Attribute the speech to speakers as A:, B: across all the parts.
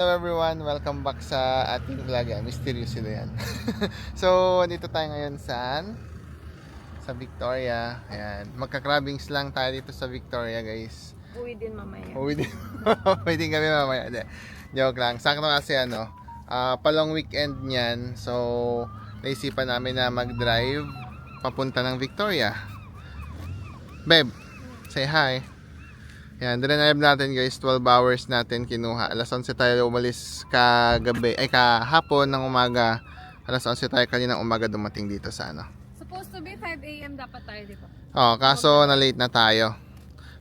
A: Hello everyone, welcome back sa ating vlog. Mysterious sila yan. so, dito tayo ngayon saan? Sa Victoria. Ayan. Magka-crabbings lang tayo dito sa Victoria, guys.
B: Uwi din mamaya.
A: Uwi din. Uwi din kami mamaya. Hindi. Joke lang. Sakto kasi ano, ah, palong weekend niyan. So, naisipan namin na mag-drive papunta ng Victoria. Beb, say hi. Yan, dinrive natin guys, 12 hours natin kinuha. Alas 11 tayo umalis kagabi, ay kahapon ng umaga. Alas 11 tayo kaninang umaga dumating dito sa ano.
B: Supposed to be 5 a.m. dapat tayo, di ba?
A: Oh, kaso na late na tayo.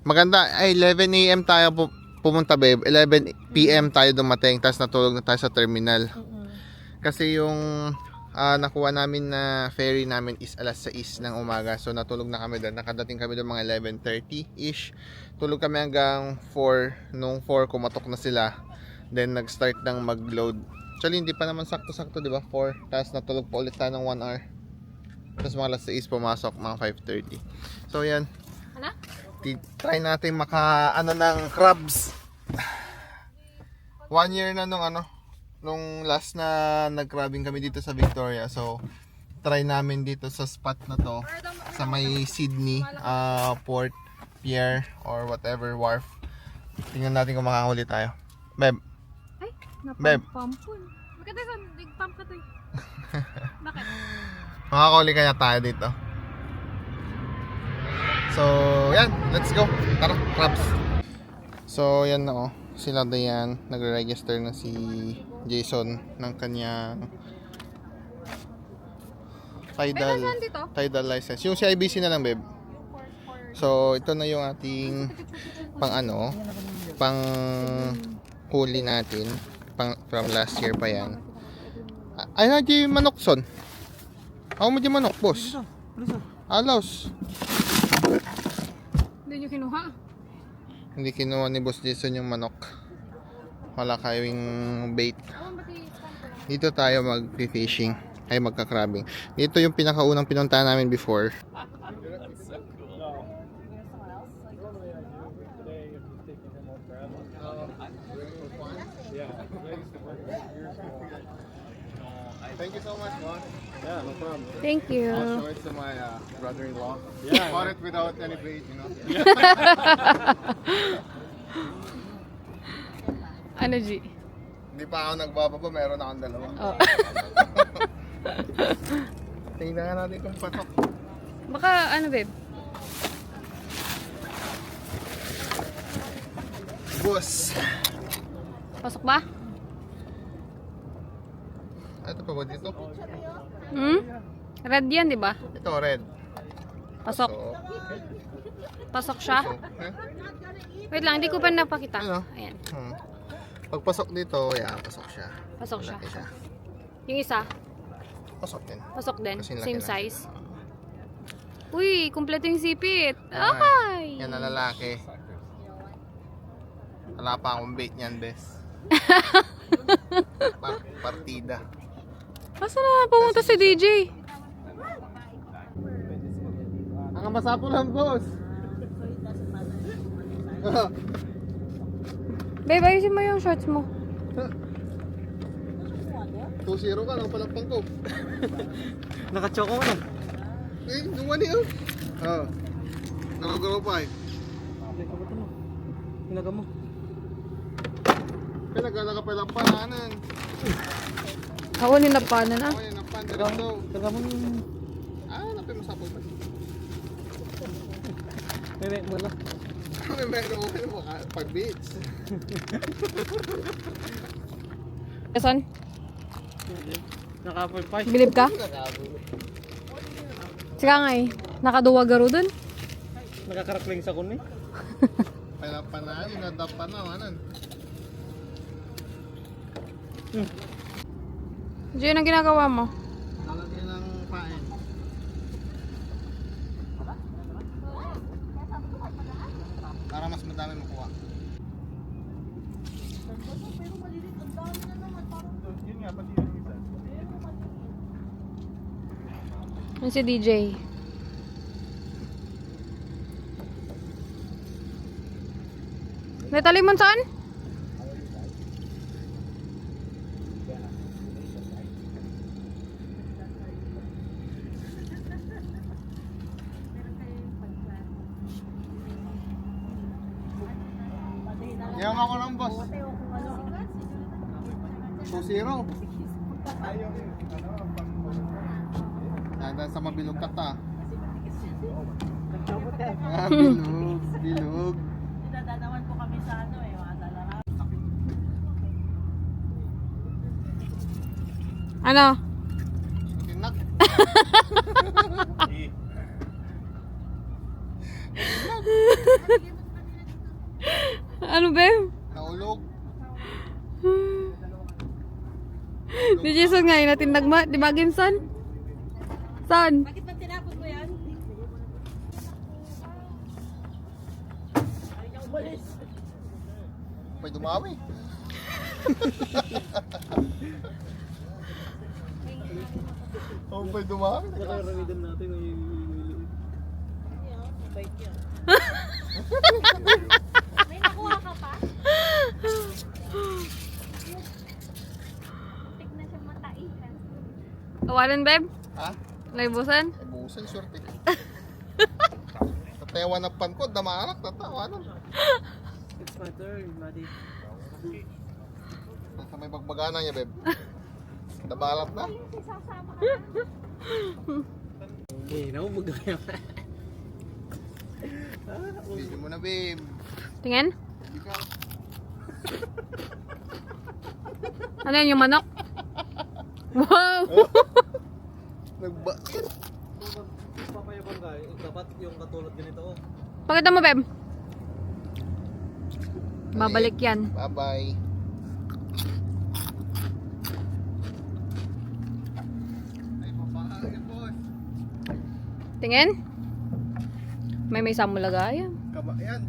A: Maganda, ay 11 a.m. tayo pu- pumunta babe. 11 p.m. tayo dumating, tapos natulog na tayo sa terminal. Kasi yung ah, nakuha namin na ferry namin is alas 6 ng umaga. So natulog na kami doon. Nakadating kami doon mga 11.30ish. Tulog kami hanggang 4. Nung 4 kumatok na sila. Then nag-start ng mag-load. Actually hindi pa naman sakto-sakto, di ba? 4. Tapos natulog pa ulit tayo ng 1 hour. Tapos mga alas 6 pumasok, mga 5.30. So yan.
B: Ano?
A: Try natin maka ano ng crabs. One year na nung ano, nung last na nag-crabbing kami dito sa Victoria. So, try namin dito sa spot na to sa may Sydney ah, Port Pier or whatever wharf. Tingnan natin kung makahuli tayo. Beb,
B: Ay, napampampun. Maganda sa big pump ka to eh. Bakit?
A: makakahuli kaya tayo dito. So, yan. Let's go. Tara, crabs. So, yan na oh. Sila Dayan. Nagre-register na si Jason ng kanyang Tidal? Tidal license. Yung CIBC na lang, babe. So, ito na yung ating pang ano, pang huli natin. Pang, from last year pa yan. Ay, na di manok son. Ako mo di manok, boss. Alos.
B: Hindi nyo kinuha.
A: Hindi kinuha ni Boss Jason yung manok. Wala kayong bait. Dito tayo mag-fishing. Ay magka-crabbing. Dito yung pinakaunang pinuntahan namin before. Thank you so much, boss.
C: Yeah, no problem.
B: Thank you.
A: I'll show it to my uh, brother-in-law.
C: Yeah.
A: Caught it without any bait, you know.
B: Ano, G?
A: Hindi pa ako nagbababa, meron akong dalawa.
B: Oh.
A: Tingnan nga natin kung patok.
B: Baka, ano, babe?
A: Boss.
B: Pasok ba?
A: Ito pa ba dito?
B: Hmm? Red yan, di ba?
A: Ito, red.
B: Pasok.
A: So,
B: Pasok siya.
A: so, eh?
B: Wait lang, hindi ko pa napakita.
A: Ano?
B: Ayan.
A: Hmm. Pagpasok dito, yeah, pasok siya.
B: Pasok siya.
A: Malaki siya.
B: Yung isa,
A: Pasok din.
B: pasok din.
A: Kasi laki
B: Same
A: na.
B: size. Uy, kumpleto yung sipit. Ay!
A: Yan na lalaki. Wala pa akong bait niyan, bes. Pa- partida.
B: Asa na pumunta si DJ?
A: Ang masapo lang, boss.
B: Babe, ayusin mo yung shorts mo.
A: 2-0 ka lang palapang ko.
C: Naka-choco mo na.
A: Eh, dumani oh. Ah. Nakagaro pa eh.
C: Kabuto mo. Hinaga mo.
A: Pinagala ka palang pananan.
B: Ako ninapanan na.
A: Ako yun, ang pan direct daw.
C: Taga mo yung...
A: Ah, napin mo sa apoy pa.
C: Meme, wala.
A: May meron ko kayo maka pag-beach.
B: Kason,
C: Naka-apple pie.
B: bilib ka? Sika nga eh. Nakaduwa garo dun.
C: Nakakarakling sa kun eh.
A: Palang pananan, nadapa na, manan.
B: Diyan ang ginagawa mo.
A: Para mas madami makuha.
C: Yun nga, pati yung isa.
B: Yan si DJ. May talimon saan?
A: Yaman ko ng boss. 2-0. Dadan sa mabilog ka ta. Ah, bilog, bilog.
D: Dadanawan po kami sa ano eh, mga.
B: Ano?
A: Tinak.
B: Ano, babe?
A: Naulog.
B: Di Jason nga, inatindag ma. Di ba, Gimson? Saan?
D: Bakit ba tinapon mo yan?
A: May dumawi. Oh, may dumawi.
C: Nakaramidan natin ay
D: Bait yan. May nakuha ka pa? Tignan siya mataihan.
B: Tawanan, babe?
A: Ha?
B: Laibusan?
A: Ay, busan, swerte ka. Tatayawan ng pan ko, damarak, tatawanan.
C: It's my turn, buddy.
A: Sa may bagbagana niya, beb. Dabalat na.
D: Ka.
C: Eh, naku, magaya.
A: Video mo na, babe.
B: Tingin?
A: Hindi ka.
B: Ano yan, yung manok? Wow!
A: Nagba...
C: Papayabang eh, dapat yung katulad ganito oh.
B: Pakita mo, babe. Babalik yan.
A: Bye-bye.
B: Tingin? May may samulagaya.
A: Kaba, yan.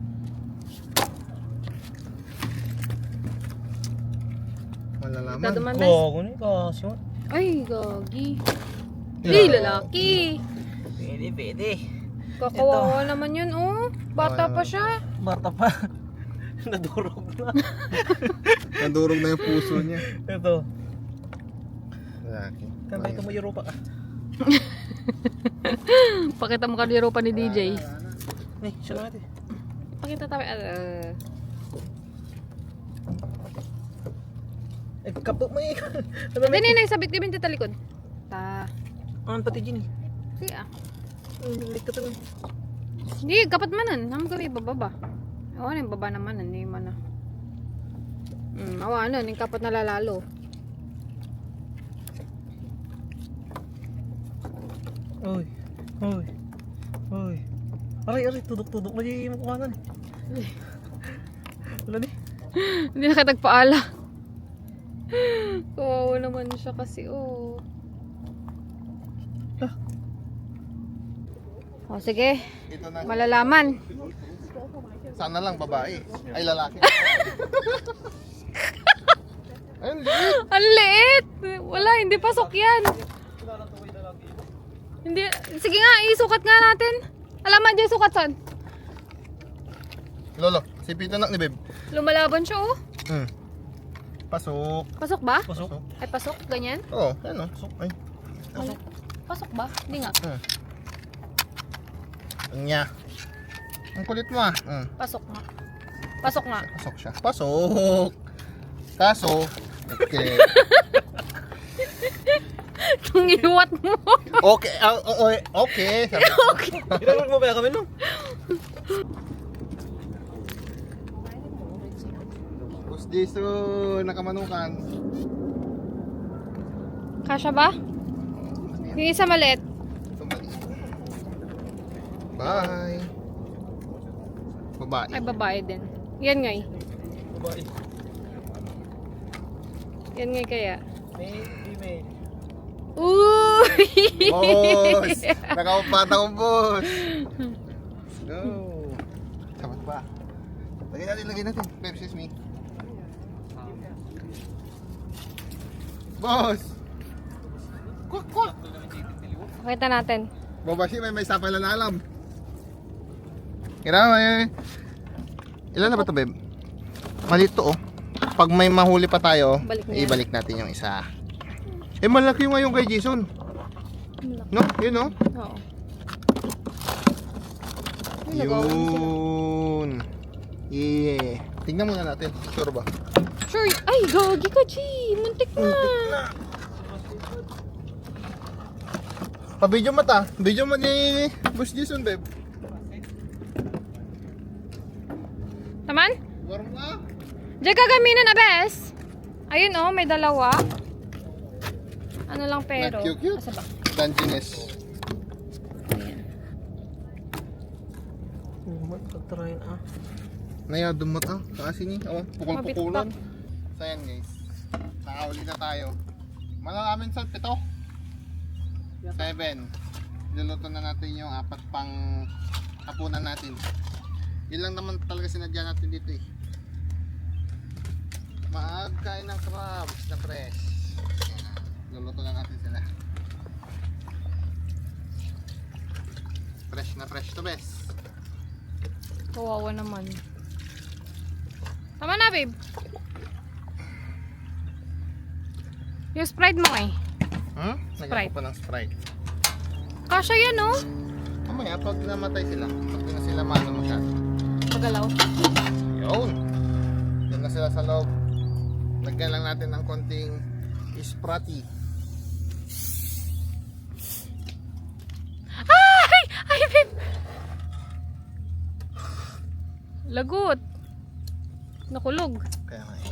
A: Malalaman.
B: Daduman, guys.
C: ni kasi.
B: Ay, gagi.
A: Yeah.
B: Ay, lalaki.
C: Pwede, pwede.
B: Kakawawa naman yun, oh. Bata pa siya.
C: Bata pa. Nadurog na.
A: Nadurog na yung puso niya.
C: Ito.
A: Lalaki.
C: Kantay ka mo Europa ka.
B: Pakita mo kadiro pa ni DJ.
C: Eh, siya natin.
B: Pakita tayo. Uh,
C: Eh, kapot mo eh. Ano
B: Ate, ninay, sabit ka binti talikod. Ta.
C: Ano pati?
B: Sige ah.
C: Hindi ka to.
B: Hindi, kapat manan. Naman kami bababa. Oo, yung baba naman. Hindi man na. Hmm, awa, ano, yung kapat na lalalo.
C: Oy. Oy. Oy. Aray, aray, tudok-tudok na yung kuhanan. Wala ni.
B: Hindi nakatagpaala. Kawawa naman siya kasi, oh.
C: Ah.
B: O, sige.
A: Ito na.
B: Malalaman.
A: Sana lang babae. Ay, lalaki. Ayun, liit.
B: Ang liit! Wala, hindi pasok yan. Hindi, sige nga, isukat nga natin. Alaman dyan sukat son.
A: Lolo, si Pito na ni Beb.
B: Lumalaban siya, oh.
A: Hmm. Pasok.
B: Pasok ba?
C: Pasok.
B: Ay, pasok? Ganyan?
A: Oo, oh, yan o. Ay.
B: Pasok. Pasok ba? Hindi nga.
A: Hmm. Nya. Ang kulit mo ah. Hmm.
B: Pasok nga. Pasok nga.
A: Pasok siya. Pasok. Kaso, okay.
B: Itong iwat mo.
A: Okay, ah, okay. Sabi
B: okay.
C: Pinarag mo ba kami no?
A: Jason, nakamanukan.
B: Kasha ba? Yung isa maliit.
A: Bye. Babae.
B: Ay, babae din. Yan nga eh.
C: Babae.
B: Yan nga eh kaya.
C: Male, female.
B: Uy!
A: Boss! Nakapapata ko, boss! Let's go! Sabat pa. Lagay natin, lagay natin. Babe, excuse me. Boss! Kwak, kwak!
B: Pakita natin.
A: Babashi, may may sapay lang na alam. Kailangan may... Ilan na ba ito, babe? Malit to, oh. Pag may mahuli pa tayo,
B: Balik na yan.
A: ibalik natin yung isa. Eh, malaki yung ngayon kay Jason. No? Yun, no?
B: Oo.
A: Yun. Yeah. Tingnan muna natin. Sure ba?
B: Sure. Ay, gagi ka, Chi. Muntik na.
A: Pa-video mo ta. Video mo ni Boss Jason, babe.
B: Taman?
A: Warm ka?
B: Diyan ka gaminan na, bes. Ayun, oh, may dalawa. Ano lang pero.
A: Nag-cute-cute.
B: Asa ba?
A: Dungeness.
B: Ayan.
C: Umat, pagtry na.
A: Naya, dumot ah. Kasi ni, oh, pukul-pukulan. So yan guys. Nakahuli na tayo. Malalamin sa pito. Seven. Luluto na natin yung apat pang hapunan natin. Yun lang naman talaga sinadya natin dito eh. Maagkain ng crabs na fresh. Luluto na natin sila. Fresh na fresh to best.
B: Kawawa naman. Tama na, babe. Yung Sprite mo eh.
A: Hmm? Nagyan
B: Sprite.
A: ko pa ng Sprite.
B: Kasha yan, oh.
A: Mamaya, pag namatay sila, pag di na sila maano masyado.
B: Pagalaw.
A: Yun. Yun na sila sa loob. Lagyan lang natin ng konting isprati.
B: Ay! Ay, babe! Lagot. Nakulog.
A: Kaya nga eh.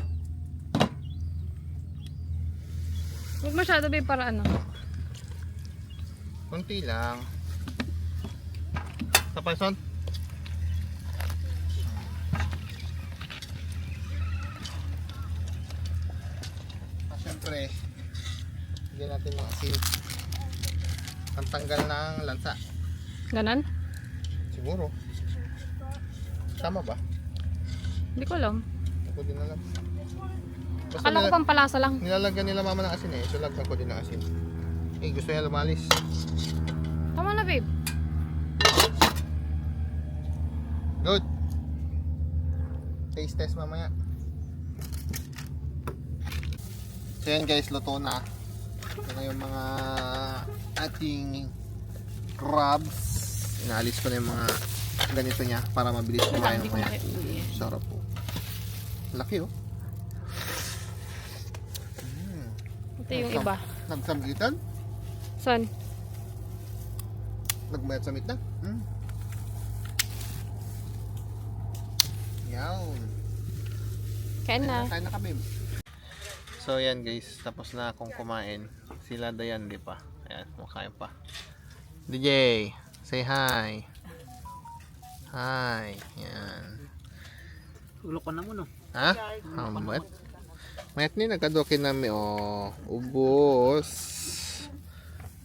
B: Huwag masyado, babe, para ano.
A: Konti lang. Sa person? Ah, syempre, hindi natin ng asin. Ang tanggal ng lansa.
B: Ganon?
A: Siguro. Tama ba?
B: Hindi ko alam.
A: Ako din alam. Basta
B: Akala ko
A: nila-
B: pampalasa lang.
A: nilalagyan nila mama ng asin eh. So lagyan ko din ng asin. Eh, gusto niya lumalis.
B: Tama na, babe.
A: Good. Taste test mamaya. So yan guys, luto na. Ito na yung mga ating crabs. Inaalis ko na yung mga ganito niya para mabilis kumain
B: ko na
A: Sarap po. Laki oh.
B: Ito yung iba.
A: Nagsamgitan?
B: Saan?
A: Nagmayat sa na? Hmm. Yawn.
B: Kain na.
A: Kain na kami. So yan guys, tapos na akong kumain. Sila Dayan, di pa? Ayan, kumakain pa. DJ, say hi. Hi. Yan.
C: Ulo ko na mo, no?
A: Ha? Ang mayat? Mayat ni nagkadokin nami oh. Ubos.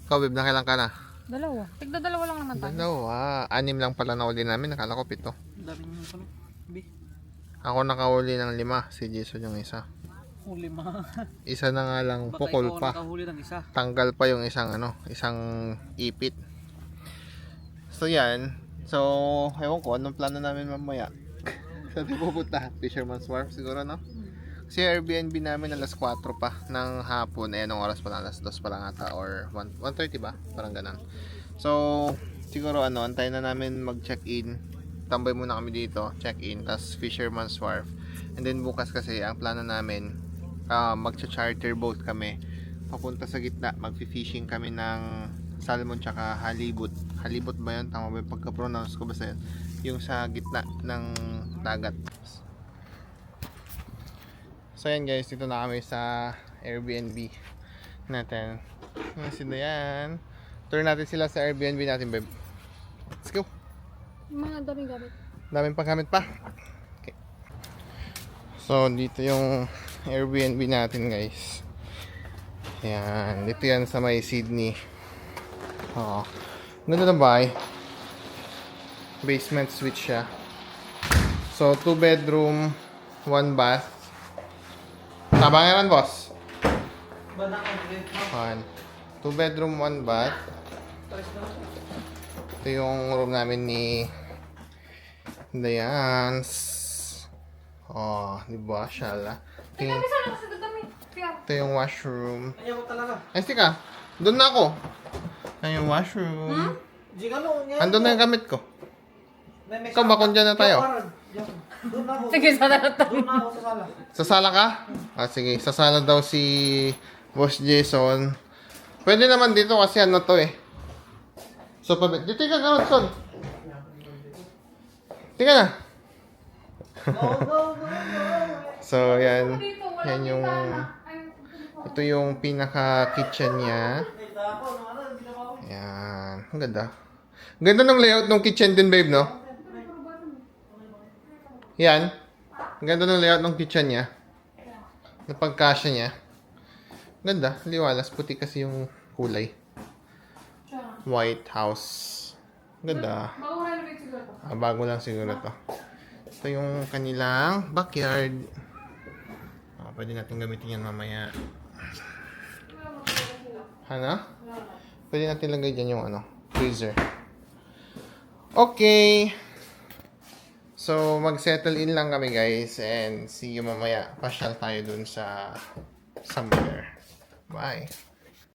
A: Ikaw, babe, nakailan ka na?
B: Dalawa. Tigda dalawa lang naman tayo.
A: Dalawa. Anim lang pala nauli namin. Nakala ko pito.
C: Dami nyo pala.
A: Ako nakahuli ng lima. Si Jason yung isa.
C: huli ma.
A: Isa na nga lang
C: Baka
A: pukol pa.
C: nakahuli ng isa.
A: tanggal pa yung isang ano, isang ipit. So yan. So, ewan ko, anong plano namin mamaya? Saan tayo pupunta? Fisherman's Wharf siguro, no? Kasi Airbnb namin alas 4 pa ng hapon. Eh, anong oras pa na? Alas 2 pa lang ata or 1, 1.30 ba? Parang ganun. So, siguro ano, antayin na namin mag-check-in. Tambay muna kami dito, check-in, tas Fisherman's Wharf. And then bukas kasi, ang plano namin, ah magcha-charter boat kami papunta sa gitna, magfi-fishing kami ng salmon tsaka halibut. Halibut ba yun? Tama ba yung pagka-pronounce ko basta yun? Yung sa gitna ng dagat. So yan guys, dito na kami sa Airbnb natin. Yan si Dayan. Tour natin sila sa Airbnb natin, babe. Let's go.
B: Mga daming gamit.
A: Daming panggamit pa. Okay. So, dito yung Airbnb natin, guys. Yan. Dito yan sa may Sydney. Oo. Ganda ng bahay. Basement suite siya. So, two bedroom, one bath. Tama nga yan, boss? One. Two bedroom, one bath. Ito yung room namin ni Dayans. Oh, di ba? Shala. Ito yung, washroom.
C: Ayaw mo talaga.
A: Ay, stika. Doon na ako. Ito yung washroom.
C: Di ka no,
A: Andun na yung gamit ko. Ikaw ba kung dyan na tayo?
C: Doon ako.
B: Sige, sana na
C: Doon ako sa sala.
A: Ka? Ah, sige. Sasala daw si Boss Jason. Pwede naman dito kasi ano to eh. So, pa dito ka gawin, son. Tika na. so, yan. Yan yung... Ito yung pinaka-kitchen niya. Yan. Ang ganda. Ang ganda ng layout ng kitchen din, babe, no? Yan. Ang ganda ng layout ng kitchen niya. Ng pagkasya niya. Ganda. Liwalas. Puti kasi yung kulay. White house. Ganda. Ah, bago lang siguro to. Ito yung kanilang backyard. Ah, pwede natin gamitin yan mamaya. Ano? Pwede natin lagay dyan yung ano, freezer. Okay. So, mag-settle in lang kami guys and see you mamaya. Pasyal tayo dun sa somewhere. Bye.